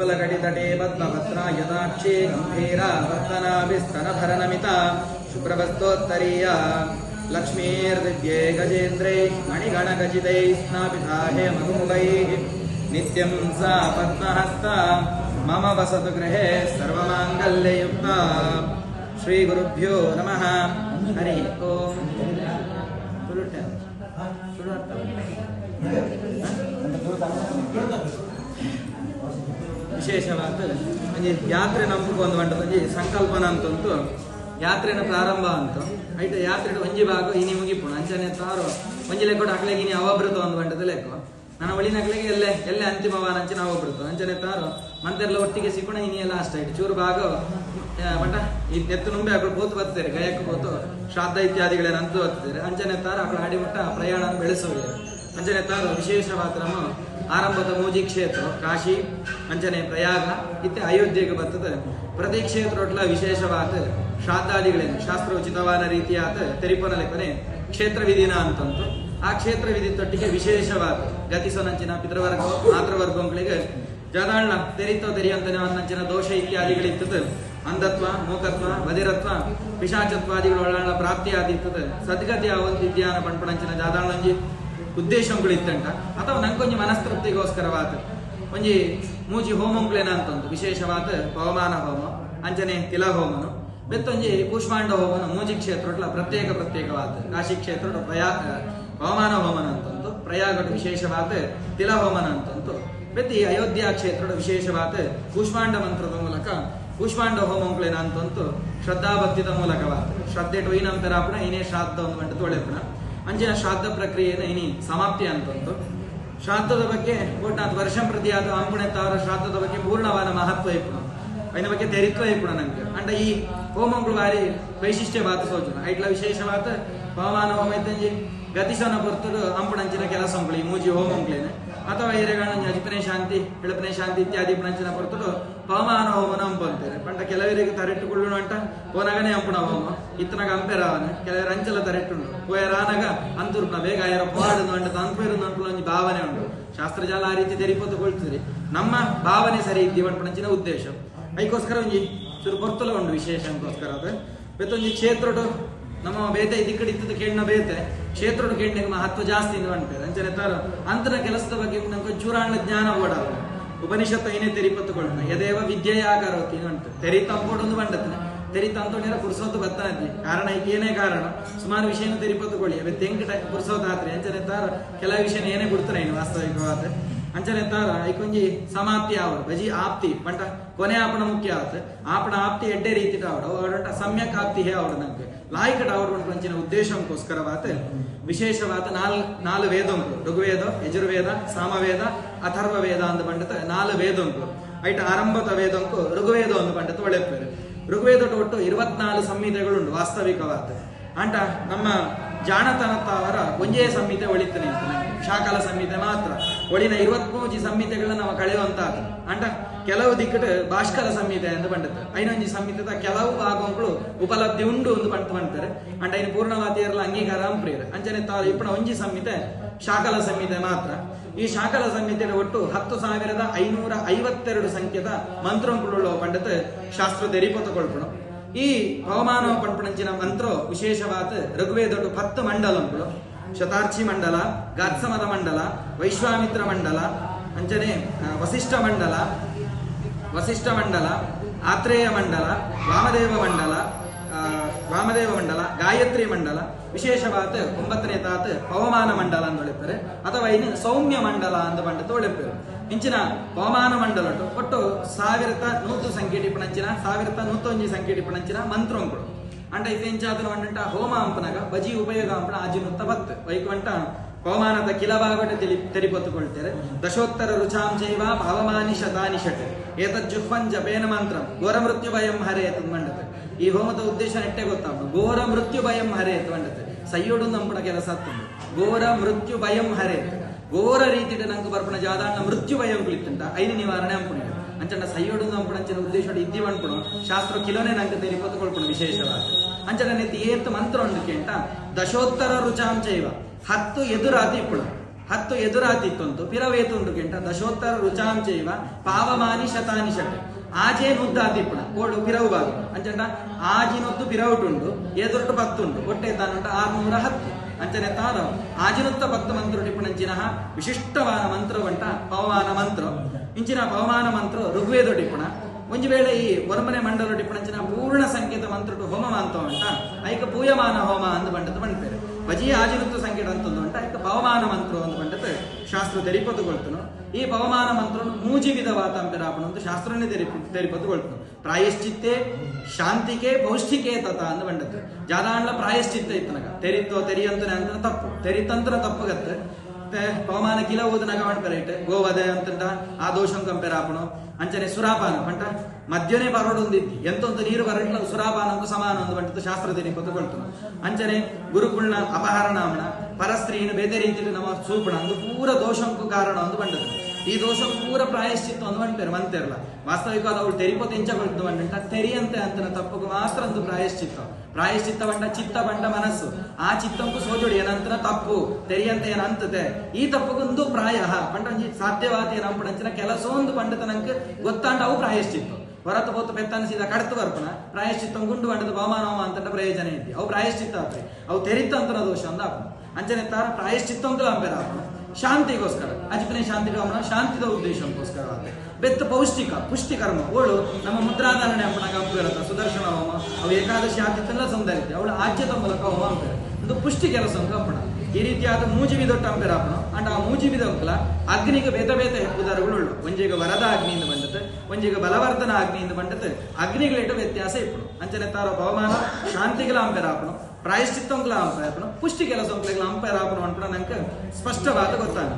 विपुलकटितटे पद्मभद्रा यदाक्षे गम्भीरा वर्तनाभिस्तनभरणमिता शुक्रवस्तोत्तरीया लक्ष्मीर्दिव्ये गजेन्द्रैः मणिगणगजितैः स्नापिताहे मधुमुखैः नित्यं सा पद्महस्ता मम वसतु गृहे सर्वमाङ्गल्ययुक्ता। श्रीगुरुभ्यो नमः। हरिः ओम्। ವಿಶೇಷವಾದ ಅಂದರೆ ಯಾತ್ರೆ ನಮಗೂ ಒಂದು ಮಂಟಪ ಸಂಕಲ್ಪನ ಅಂತಂತು ಯಾತ್ರೆನ ಪ್ರಾರಂಭ ಅಂತ. ಐಟ ಯಾತ್ರೆ ಒಂಜಿ ಭಾಗ ಇನಿ ಮುಗಿಪುಣ. ಅಂಚನೆ ತಾರು. ಒಂಜಿಲೆ ಲೆಕ್ಕ ಅಕ್ಲೆಗೆ ಇನಿ ಅವಬ್ರತ ಒಂದು ಮಂಡದ ಲೆಕ್ಕ. ನನ್ನ ಒಳಿನ ಅಕ್ಲೆಗೆ ಎಲ್ಲೇ ಎಲ್ಲೇ ಅಂತಿಮವಾನ ಅಂಚಿನ ಅವಬ್ರತ ಅಂಚನೆ ತಾರು. ಮಂತೆಲ್ಲ ಒಟ್ಟಿಗೆ ಸಿಕ್ಕೋಣ ಎಲ್ಲ ಅಷ್ಟ ಆಯ್ತು. ಚೂರು ಭಾಗ ಮಠ, ಈ ಎತ್ತು ನುಂಬೆ ಅಕ್ಕಳು ಬೋತು ಬರ್ತಾರೆ ಗಾಯಕ್ ಬೋತು ಶ್ರಾದ್ದ ಇತ್ಯಾದಿಗಳೇನು ಅಂತೂ ಬರ್ತಿದ್ದಾರೆ ಅಂಜನೆ ತಾರು ಅಕ್ಕಳು ಹಾಡಿ ಮಟ್ಟ ಪ್ರಯಾಣ ಬೆಳೆಸೋದು. ಅಂಜನೆ ತಾರು ವಿಶೇಷ ಆರಂಭದ ಮೂಜಿ ಕ್ಷೇತ್ರ, ಕಾಶಿ, ಅಂಚನೆ, ಪ್ರಯಾಗ, ಇತ್ತೆ ಅಯೋಧ್ಯೆಗೆ ಬರ್ತದೆ. ಪ್ರತಿ ಕ್ಷೇತ್ರ ವಿಶೇಷವಾದ ಶ್ರಾದ್ದಾದಿಗಳೇನು ಶಾಸ್ತ್ರೋಚಿತವಾದ ರೀತಿಯಾದ ತೆರಿಪನ ಲೆಕ್ಕನೆ ಕ್ಷೇತ್ರ ವಿಧಿನ ಅಂತಂತು. ಆ ಕ್ಷೇತ್ರ ವಿಧಿ ತೊಟ್ಟಿಗೆ ವಿಶೇಷವಾದ ಗತಿಸನಂಚಿನ ಪಿತೃವರ್ಗ, ಮಾತೃವರ್ಗಗಳಿಗೆ ಜದಾಳ್ನ ತೆರಿತೋ ತೆರಿಯಂತನೇ ದೋಷ ಇತ್ಯಾದಿಗಳಿರ್ತದೆ. ಅಂಧತ್ವ, ಮೂಕತ್ವ ವಧಿರತ್ವ ಪಿಶಾಚತ್ವಾದಿಗಳು ಪ್ರಾಪ್ತಿ ಆದಿತ್ತದೆ ಸದ್ಗತಿ ಒಂದು ವಿದ್ಯಾನ ಪಣಪಣಂಚಿನ ಜಾದಾಳ್ನಂಜಿ ಉದ್ದೇಶಗಳು ಇತ್ತಂಟ ಅಥವಾ ನಂಗೊಂಜಿ ಮನಸ್ತೃಪ್ತಿಗೋಸ್ಕರವಾದ ಒಂಜಿ ಮೂಜಿ ಹೋಮಂಕ್ಲೇನ ಅಂತಂದು ವಿಶೇಷವಾದ ಪವಮಾನ ಹೋಮ ಅಂಚನೆ ತಿಲ ಹೋಮನು ಬೆತ್ತೊಂಜಿ ಕೂಷ್ಮಾಂಡ ಹೋಮನ ಮೂಜಿ ಕ್ಷೇತ್ರ ಪ್ರತ್ಯೇಕ ಪ್ರತ್ಯೇಕವಾದ ಕಾಶಿ ಕ್ಷೇತ್ರ ಪ್ರಯಾ ಪವಮಾನ ಹೋಮನ ಅಂತಂದು ಪ್ರಯಾಗಡ ವಿಶೇಷವಾದ ತಿಲ ಹೋಮನ ಅಂತಂದು. ಬೆತ್ತಿ ಅಯೋಧ್ಯ ಕ್ಷೇತ್ರದ ವಿಶೇಷವಾದ ಕೂಷ್ಮಾಂಡ ಮಂತ್ರದ ಮೂಲಕ ಕೂಷ್ಮಾಂಡ ಹೋಮಂಕ್ಲೇನ ಅಂತಂತು ಶ್ರದ್ಧಾಭಕ್ತಿದ ಮೂಲಕವಾದ ಶ್ರದ್ಧೆ ಟು ಏನಂತಾರಾಪಣ ಏನೇ ಶ್ರಾದ್ದ ಒಂದು ಗಂಟೆ ತೊಳೆಪಣ ಅಂಜಿನ ಶ್ರಾದ್ದ ಪ್ರಕ್ರಿಯೆಯನ್ನು ಇನಿ ಸಮಾಪ್ತಿ ಅಂತಂದು. ಶ್ರಾದ್ದದ ಬಗ್ಗೆ ಒಟ್ನಾಥ್ ವರ್ಷಂ ಪ್ರತಿ ಆದ ಅಂಬುಣೆತ್ತ ಅವರ ಶ್ರಾದ್ದದ ಬಗ್ಗೆ ಪೂರ್ಣವಾದ ಮಹತ್ವ ಇಪ್ಪು ಐನ ಬಗ್ಗೆ ತೆರಿತ್ವ ಇಪ್ಪು ನಂಗೆ. ಅಂಡ ಈ ಹೋಮಗಳು ಬಾರಿ ವೈಶಿಷ್ಟ್ಯವಾದ ಸೋಚನ ಐಟ್ಲ ವಿಶೇಷವಾದ ಪವಮಾನ ಹೋಮ ಇದ್ದಂಜಿ ಗತಿಸನ ಬರ್ತದ ಅಂಬುಣಂಚಿನ ಕೆಲಸ ಈ ಮೂಜಿ ಹೋಮಂಗ್ಳೇನೆ. ಅಥವಾ ಹಿರೇಗಣ್ಣ ಅಜಿಪನೆ ಶಾಂತಿ ಬೆಳಪನೆ ಶಾಂತಿ ಇತ್ಯಾದಿ ಪ್ರಂಚನ ಬರ್ತದ ಪವಮಾನ ಹೋಮನ ಅಂಪು ಅಂತಾರೆ ಪಂಡ ಕೆಲವರಿಗೆ ತರೆಟ್ಟುಕೊಳ್ಳೋಣ ಅಂಟ, ಪೋನಗನೆ ಅಂಪುಣ ಹೋಮ ಇತ್ತನಾಗ ಅಂಪೆರಾವನ, ಕೆಲವರು ಅಂಚಲ ತರೆಟ್ಟುಂಡು ಪೋಯರಾನಗ ಅಂತುರ್ನ ಬೇಗ ಯಾರ ಪಾಡುದು ಅಂಟ ತಂಪೇರು ಅಂಪುಲ ಒಂಜಿ ಭಾವನೆ ಉಂಟು ಶಾಸ್ತ್ರಜಾಲ ಆ ರೀತಿ ತೆರಿಪೊತ್ತುಕೊಳ್ತೀರಿ ನಮ್ಮ ಭಾವನೆ ಸರಿ ಇದ್ದೀವಿ ಪಣಂಚಿನ ಉದ್ದೇಶ. ಅದಕ್ಕೋಸ್ಕರ ಒಂಜಿ ಚೂರು ಬರ್ತಲ ಉಂಡು ವಿಶೇಷ ಅಂತೋಸ್ಕರ ಅದು. ಬೆತ್ತೊಂಜಿ ಕ್ಷೇತ್ರಡು ನಮ್ಮ ಬೇತೆ ಇದಕ್ಕಡೆ ಇತ್ತದ ಕೇಳಿನ ಬೇತೆ ಕ್ಷೇತ್ರದ ಕೇಳಿನ ಮಹತ್ವ ಜಾಸ್ತಿ ಇಂದು ಅಂತಾರೆ. ಅಂಚನೆ ತರ ಅಂತರ ಕೆಲಸದ ಬಗ್ಗೆ ನಮ್ಗೆ ಚೂರಾಣ ಜ್ಞಾನ ಓಡಾವ ಉಪನಿಷತ್ ಏನೇ ತೆರಿಪತ್ತುಕೊಳ್ಳೋಣ ಯದೇವ ವಿದ್ಯೆಯ ಕರೋತಿ ಅಂತ ಒಂದು ಬಂಡತ್ತೆ ತೆರಿ ತಂತೋಣಿರ ಬರ್ತಾ ಇದ್ವಿ. ಕಾರಣ ಏನೇ ಕಾರಣ, ಸುಮಾರು ವಿಷಯನ ತೆರಿಪತ್ತುಕೊಳ್ಳಿ. ಅವೆ ತೆಂಕಟ ಪುರುಸೋತ್ ಆತ್ರಿ ಅಂಚನೆ ತಾರ ಕೆಲ ವಿಷಯ ಏನೇ ಕೊಡ್ತಾರೆ ಏನು ವಾಸ್ತವಿಕವಾದ ಅಂಚನೆ ತಾರ ಐಕೊಂಜಿ ಸಮಾಪ್ತಿ ಆವಡ್ ಬಜಿ ಆಪ್ತಿ ಪಂಟ ಕೊನೆ ಆಪಣ ಮುಖ್ಯ ಆತ ಆಪಣ ಆಪ್ತಿ ಎಡ್ಡೆ ರೀತಿ ಆವಡ ಅವಡ ಸಮ್ಯಕ್ ಆಪ್ತಿ ಹೇ ಆವಡು ನಂಗೆ. ಲಾಯ್ಕಟ್ ಉದ್ದೇಶಂ ಗೋಸ್ಕರ ಉದ್ದೇಶಂಕೋಸ್ಕರವಾದ ವಿಶೇಷವಾದ ನಾಲ್ ನಾಲ್ ವೇದ ಋಗ್ವೇದ, ಯಜುರ್ವೇದ, ಸಾಮವೇದ ಅಥರ್ವ ವೇದ ಅಂದ ಪಂಡತ ನಾಲ್ ವೇದ ಐಟ ಆರಂಭದ ವೇದಂಕು ಋಗ್ವೇದ ಒಂದು ಪಂಡತ ಒಳ್ಳೆಪ್ಪೇರು ಋಗ್ವೇದ ಒಟ್ಟು ಇರುವತ್ನಾಲ್ಕು ಸಂಹಿತೆಗಳುಂಟು ವಾಸ್ತವಿಕವಾದ ಅಂಟ ನಮ್ಮ ಜಾಣತನತ್ತವರ ಒಂಜೇ ಸಂಹಿತೆ ಒಳಿತಾನೆ ಶಾಕಲ ಸಂಹಿತೆ ಮಾತ್ರ. ಒಳಿನ ಇರುವತ್ಮೂಜಿ ಸಂಹಿತೆಗಳನ್ನ ನಾವು ಕಳೆಯುವಂತ ಅಂಡ ಕೆಲವು ದಿಕ್ಕಟ್ ಭಾಷ್ಕರ ಸಂಹಿತೆ ಎಂದು ಬಂಡತ್ತೆ ಐನೊಂಜಿ ಸಂಹಿತದ ಕೆಲವು ಭಾಗಗಳು ಉಪಲಬ್ಧಿ ಉಂಡು ಒಂದು ಬಂತು ಬಂತಾರೆ ಅಂಟ ಐನು ಪೂರ್ಣವಾತಿಯರಲ್ಲ ಅಂಗೀಕಾರ ಅಂಪ್ರಿಯರು. ಅಂಚನೆ ತಾವು ಇಪ್ಪಣ ಒಂಜಿ ಸಂಹಿತೆ ಶಾಕಲ ಸಂಹಿತೆ ಮಾತ್ರ. ಈ ಶಾಕಲ ಸಂಹಿತೆಯ ಒಟ್ಟು ಹತ್ತು ಸಾವಿರದ ಐನೂರ ಐವತ್ತೆರಡು ಸಂಖ್ಯೆದ ಮಂತ್ರಗಳು ಪಂಡತ ಶಾಸ್ತ್ರ ತೆರಿಪೊತ್ತುಕೊಳ್ಪಣ ಈ ಹವಾಮಾನ ಪಂಪಣಂಚಿನ ಮಂತ್ರ ವಿಶೇಷವಾದ ರಘುವೇದೊಟ್ಟು ಪತ್ತು ಮಂಡಲಂಗಳು. ಶತಾರ್ಥಿ ಮಂಡಲ ಗಾತ್ಸಮದ ಮಂಡಲ, ವೈಶ್ವಾಮಿತ್ರ ಮಂಡಲ, ಅಂಚನೆ ವಸಿಷ್ಠ ಮಂಡಲ ವಸಿಷ್ಠ ಮಂಡಲ, ಆತ್ರೇಯ ಮಂಡಲ, ವಾಮದೇವ ಮಂಡಲ ವಾಮದೇವ ಮಂಡಲ, ಗಾಯತ್ರಿ ಮಂಡಲ ವಿಶೇಷವಾದ ಒಂಬತ್ತನೇ ತಾತ ಪವಮಾನ ಮಂಡಲ ಅಂತ ಹೇಳಿರ್ತಾರೆ ಅಥವಾ ಇನ್ನು ಸೌಮ್ಯ ಮಂಡಲ ಅಂತ ಬಂಡತ ಒಳ್ಳೆಪ್ಪೇರು ಇಂಚಿನ ಪವಮಾನ ಮಂಡಲ ಒಟ್ಟು ಸಾವಿರದ ನೂತು ಸಂಖ್ಯೆ ಟಿಪ್ಪಣಂಚಿನ, ಸಾವಿರದ ನೂತೊಂಜಿ ಸಂಖ್ಯೆ ಟಿಪ್ಪಣಂಚಿನ ಮಂತ್ರಂಗಳು. ಅಂಡಂಟ ಹೋಮ ಅಂಪನಗ ಬಜಿ ಉಪಯೋಗ ಅಂಪನ ಆಜಿನುತ್ತ ಬತ್ ವೈಕುಂಠ ಪವಮಾನದ ಕಿಲಭಾಗಟ ತಿಳಿ ತೆರಿಪತ್ತುಕೊಳ್ತಾರೆ ದಶೋತ್ತರ ರುಚಾಂ ಜೈವ ಭಾವಮಾನಿ ಶತಾನಿ ಷಟ್ ಏತಜ್ಜುಹ್ವನ್ ಜಪೇನ ಮಂತ್ರಂ, ಘೋರ ಮೃತ್ಯು ಭಯಂ ಹರೇತ್ ಮಂಡತೆ. ಈ ಹೋಮದ ಉದ್ದೇಶ ನೆಟ್ಟೆ ಗೊತ್ತಾಗ ಘೋರ ಮೃತ್ಯು ಭಯಂ ಹರೇತ್ ಮಂಡತೆ. ಸೈಯೋಡು ನಂಪಣ ಕೆಲಸ ಹತ್ತುಂಡು ಘೋರ ಮೃತ್ಯು ಭಯಂ ಹರೇತ್ ಘೋರ ರೀತಿಯ ನಂಗೆ ಬರ್ಪಣ ಜಾದಾಣ ಮೃತ್ಯು ಭಯಂ ಕುಳಿತುಂಟ. ಐದು ನಿವಾರಣೆ ಅಂಪುಣ. ಅಂಚಂಡ ಸೈಯೋಡು ಅಂಚಿನ ಉದ್ದೇಶ ಇದ್ದೀವಿ ಅನ್ಪುಣ ಶಾಸ್ತ್ರ ಕಿಲೋನೆ ನಂಗೆ ತೆರಿಪೊತ್ತುಕೊಳ್ಪಣ ವಿಶೇಷವಾಗಿ. ಅಂಚನ ನೆತ್ತಿ ಏತ್ ಮಂತ್ರ ಉಂಡು ಕೇಂಟ ದಶೋತ್ತರ ರುಚಾಂಚ ಇವ ಹತ್ತು ಎದುರಾತಿ ಇಪ್ಪಳು ಹತ್ತು ಎದುರಾತಿ ಎದುರಾತಿತ್ತುಂಟು ಪಿರವೇತುಂಟು ಕೆಂಟ ದಶೋತ್ತರ ರುಚಾಂಚ ಇವ ಪಾವಮಾನಿ ಶತಾನಿ ಶಟ ಆಜೆ ಇಪ್ಪಳ ಕೋಡು ಪಿರವು ಬಾದು ಅಂಚಂಡ ಆಜಿನೊತ್ತು ಪಿರವುಟುಂಡು, ಎದುರುಟು ಪತ್ತುಂಡು ಒಟ್ಟೆ ತಾನುಂಟ ಆರ್ನೂರ ಹತ್ತು. ಅಂಚನೆ ತಾರ ಆಜಿನುತ್ತ ಪತ್ತು ಮಂತ್ರ ಟಿಪ್ಪುಣಂಚಿನ ವಿಶಿಷ್ಟವಾದ ಮಂತ್ರವಂಟ, ಪವಮಾನ ಮಂತ್ರ ಇಂಚಿನ ಹವಮಾನ ಮಂತ್ರ ಋಗ್ವೇದ ಟಿಪ್ಪಣ. ಒಂಜಿ ವೇಳೆ ಈ ವರ್ಮನೆ ಮಂಡಲ ಟಿಪ್ಪಣಂಚಿನ ಪೂರ್ಣ ಸಂಕೇತ ಮಂತ್ರ ಹೋಮ ಅಂತ ಉಂಟ. ಐಕ ಪೂಯಮಾನ ಹೋಮ ಅಂತ ಬಂಡದ ಬಂಡ್ಪೇರು. ಭಜಿ ಆಜಿನುತ್ತು ಸಂಕೇತ ಅಂತ ಉಂಟ. ಐಕ ಪವಮಾನ ಮಂತ್ರ ಒಂದು ಬಂಡದ್ದು ಶಾಸ್ತ್ರ ತೆರಿಪತ್ತುಕೊಳ್ತನು ಈ ಪವಮಾನ ಮಂತ್ರನು ಮೂಜಿ ವಿಧವಾದ ಅಂಪೆರಾಪಣ ಅಂತ ಶಾಸ್ತ್ರನೇ ತೆರಿಪ ತೆರಿಪತ್ತುಕೊಳ್ತನು ಪ್ರಾಯಶ್ಚಿತ್ತೆ ಶಾಂತಿಕೆ ಪೌಷ್ಟಿಕೆ ತತ ಅಂತ ಬಂಡದ್ದು. ಜಾದಾಂಡ್ಲ ಪ್ರಾಯಶ್ಚಿತ್ತ ಇತ್ತನಗ. ತೆರಿತೋ ತೆರಿಯಂತನೇ ಅಂತ ತಪ್ಪು. ತೆರಿತಂತ್ರ ತಪ್ಪುಗತ್ತೆ. ಮತ್ತೆ ಕಿಲ ಓದನಾಗ ಮಾಡ್ತಾರೆ ಗೋವದೆ ಅಂತಂದ, ಆ ದೋಷಂ ಕಂಪೇರ್ ಆಪಣು ಅಂಚನೆ ಸುರಾಪಾನ ಪಂಟ ಮಧ್ಯನೇ ಬರೋಡೊಂದಿತ್ತು ಎಂತೊಂದು ನೀರು ಬರಟ್ಲ ಸುರಾಪಾನ ಅಂತ ಸಮಾನ ಒಂದು ಬಂಟದ್ದು ಶಾಸ್ತ್ರ ತೆರಿ ಕೊತ್ತುಕೊಳ್ತು ಅಂಚನೆ ಗುರುಕುಳ್ನ ಅಪಹರಣಾಮಣ ಪರಸ್ತ್ರೀನ ಬೇರೆ ರೀತಿಯಲ್ಲಿ ನಮ್ಮ ಸೂಪಣ ಅಂದು ಪೂರ ದೋಷಂಕು ಕಾರಣ ಒಂದು ಬಂಡದು ಈ ದೋಷ ಪೂರ ಪ್ರಾಯಶ್ಚಿತ್ತ ಒಂದು ಬಂಟೇರು ಮಂತೇರಲ್ಲ ವಾಸ್ತವಿಕವಾದ ಅವಳು ತೆರಿಪೋತೆ ಎಂಚಗೊಳ್ತು ಬಂಡ ತೆರಿಯಂತೆ ಅಂತ ತಪ್ಪು ಮಾತ್ರ ಒಂದು ಪ್ರಾಯಶ್ಚಿತ್ತ. ಪ್ರಾಯಶ್ಚಿತ್ತ ಬಂಡ, ಚಿತ್ತ ಬಂಡ ಮನಸ್ಸು. ಆ ಚಿತ್ತಂಕು ಸೋಜುಡಿ ಏನಂತನ ತಪ್ಪು. ತೆರಿಯಂತ ಏನಂತತೆ ಈ ತಪ್ಪಗೊಂದು ಪ್ರಾಯ. ಪಂಡ ಸಾಧ್ಯವಾದ ಸಾಧ್ಯವಾದ ಏನಂಪಡಂಚಿನ ಕೆಲಸ ಒಂದು ನಂಗೆ ಗೊತ್ತಾಂಡ ಅವು ಪ್ರಾಯಶ್ಚಿತ್ತ. ಹೊರತು ಹೋತು ಸೀದಾ ಕಡತು ಬರ್ಪನ ಪ್ರಾಯಶ್ಚಿತ್ತ ಗುಂಡು ಬಂಡದ ಬಹುಮಾನವ ಅಂತ ಪ್ರಯೋಜನ ಇದ್ದಿ ಅವು ಪ್ರಾಯಶ್ಚಿತ್ತ ಆತ್ರಿ ಅವು ತೆರಿತಂತನ ದೋಷ ಅಂದ ಆಪನ ಅಂಚನೆ ತಾರ ಪ್ರಾಯಶ್ಚಿತ್ತ ಅಂತ ಅಂಬೇರ ಶಾಂತಿಗೋಸ್ಕರ. ಅಜಿಪನೇ ಶಾಂತಿ ಶಾಂತಿದ ಉದ್ದೇಶಕ್ಕೋಸ್ಕರ ಬೆತ್ತ ಪೌಷ್ಟಿಕ, ಪುಷ್ಟಿಕರ್ಮ. ಅವಳು ನಮ್ಮ ಮುದ್ರಾಧಾರಣೆ ಅಂಪಣ ಗಂಭೀರತ ಸುದರ್ಶನ ಹೋಮ ಅವು ಏಕಾದಶಿ ಆದ್ಯತೆಲ್ಲ ಸೌಂದರ್ಯ ಅವಳು ಆಜ್ಯದ ಮೂಲಕ ಹೋಮ ಅಂತಾರೆ. ಒಂದು ಪುಷ್ಟಿ ಕೆಲಸ ಕಂಪಣ ಈ ರೀತಿಯಾದ ಮೂಜಿವಿ ದೊಡ್ಡ ಅಪ್ಪಣ ಅಂಡ್ ಆ ಮೂಜಿವಿದ ಅಂಕಲ ಅಗ್ನಿಗೆ ಬೇತ ಭೇದ ಉದಾರಗಳು ಉಳ್ಳು ಒಂಜಿಗ ವರದ ಅಗ್ನಿಯಿಂದ ಬಂದತೆ, ಒಂಜಿಗ ಬಲವರ್ಧನ ಅಗ್ನಿಯಿಂದ ಬಂದತೆ. ಅಗ್ನಿಗಳಿಟ್ಟು ವ್ಯತ್ಯಾಸ ಇಪ್ಪಳು ಅಂಚನೆ ತಾರ ಬವಮಾನ ಶಾಂತಿಗಳ ಅಂಪೆರಾಪಣ ಪ್ರಾಯಶ್ಚಿತ್ತಂಗಳ ಅಪ್ಪಣ ಪುಷ್ಟಿ ಕೆಲಸ ಅಂಪೆರಾಪಣ ಅನ್ಪಣ ನಂಗೆ ಸ್ಪಷ್ಟವಾದ ಗೊತ್ತಾಗ